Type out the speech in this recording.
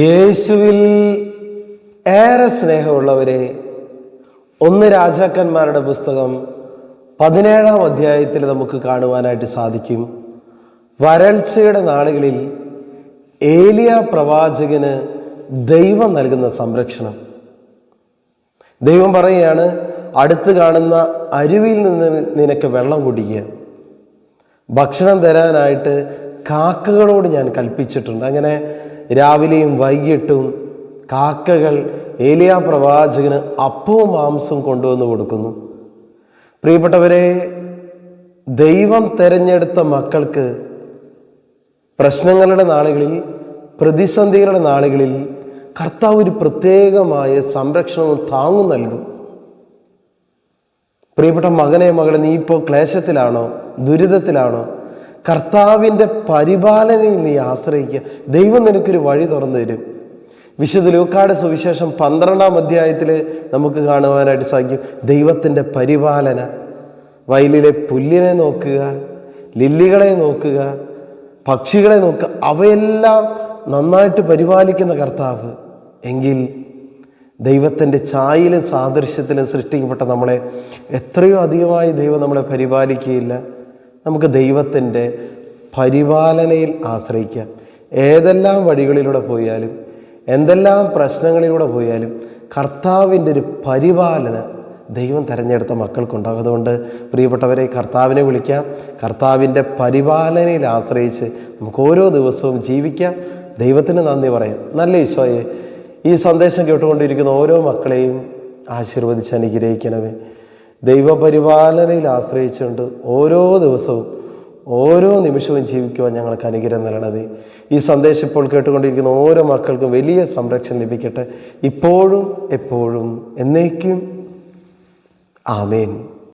യേശുവിൽ ഏറെ സ്നേഹമുള്ളവരെ ഒന്ന് രാജാക്കന്മാരുടെ പുസ്തകം പതിനേഴാം അധ്യായത്തിൽ നമുക്ക് കാണുവാനായിട്ട് സാധിക്കും. വരൾച്ചയുടെ നാളുകളിൽ ഏലിയ പ്രവാചകന് ദൈവം നൽകുന്ന സംരക്ഷണം. ദൈവം പറയുകയാണ് അടുത്ത് കാണുന്ന അരുവിയിൽ നിന്ന് നിനക്ക് വെള്ളം കുടിക്കുക. ഭക്ഷണം തരാനായിട്ട് കാക്കകളോട് ഞാൻ കൽപ്പിച്ചിട്ടുണ്ട്. അങ്ങനെ രാവിലെയും വൈകിട്ടും കാക്കകൾ ഏലിയ പ്രവാചകന് അപ്പവും മാംസവും കൊണ്ടുവന്ന് കൊടുക്കുന്നു. പ്രിയപ്പെട്ടവരെ ദൈവം തെരഞ്ഞെടുത്ത മക്കൾക്ക് പ്രശ്നങ്ങളുടെ നാളുകളിൽ പ്രതിസന്ധികളുടെ നാളുകളിൽ കർത്താവ് ഒരു പ്രത്യേകമായ സംരക്ഷണവും താങ്ങും നൽകും. പ്രിയപ്പെട്ട മകനെ മകളെ നീ ഇപ്പോൾ ക്ലേശത്തിലാണോ? ദുരിതത്തിലാണോ? കർത്താവിന്റെ പരിപാലനയിൽ നീ ആശ്രയിക്കുക. ദൈവം നിനക്കൊരു വഴി തുറന്നു തരും. വിശുദ്ധ ലൂക്കാട് സുവിശേഷം പന്ത്രണ്ടാം അധ്യായത്തിൽ നമുക്ക് കാണുവാനായിട്ട് സാധിക്കും. ദൈവത്തിന്റെ പരിപാലന വയലിലെ പുല്ലിനെ നോക്കുക ലില്ലികളെ നോക്കുക പക്ഷികളെ നോക്കുക അവയെല്ലാം നന്നായിട്ട് പരിപാലിക്കുന്ന കർത്താവ്. എങ്കിൽ ദൈവത്തിന്റെ ചായയിലും സാദൃശ്യത്തിലും സൃഷ്ടിക്കപ്പെട്ട നമ്മളെ എത്രയോ അധികമായി ദൈവം നമ്മളെ പരിപാലിക്കുകയില്ല. നമുക്ക് ദൈവത്തിന്റെ പരിപാലനയിൽ ആശ്രയിക്കാം. ഏതെല്ലാം വഴികളിലൂടെ പോയാലും എന്തെല്ലാം പ്രശ്നങ്ങളിലൂടെ പോയാലും കർത്താവിന്റെ ഒരു പരിപാലന ദൈവം തിരഞ്ഞെടുത്ത മക്കൾക്കുണ്ടാകും അതുകൊണ്ട് പ്രിയപ്പെട്ടവരെ കർത്താവിനെ വിളിക്കാം. കർത്താവിന്റെ പരിപാലനയിൽ ആശ്രയിച്ച് നമുക്ക് ഓരോ ദിവസവും ജീവിക്കാം. ദൈവത്തിന് നന്ദി പറയാം. നല്ല ഈശോയെ ഈ സന്ദേശം കേട്ടുകൊണ്ടിരിക്കുന്ന ഓരോ മക്കളെയും ആശീർവദിച്ച് അനുഗ്രഹിക്കണമേ. ദൈവപരിപാലനയിൽ ആശ്രയിച്ചുകൊണ്ട് ഓരോ ദിവസവും ഓരോ നിമിഷവും ജീവിക്കുവാൻ ഞങ്ങൾക്ക് അനുഗ്രഹം നൽകണമേ. ഈ സന്ദേശം ഇപ്പോൾ കേട്ടുകൊണ്ടിരിക്കുന്ന ഓരോ മക്കൾക്കും വലിയ സംരക്ഷണം ലഭിക്കട്ടെ. ഇപ്പോഴും എപ്പോഴും എന്നേക്കും. ആമേൻ.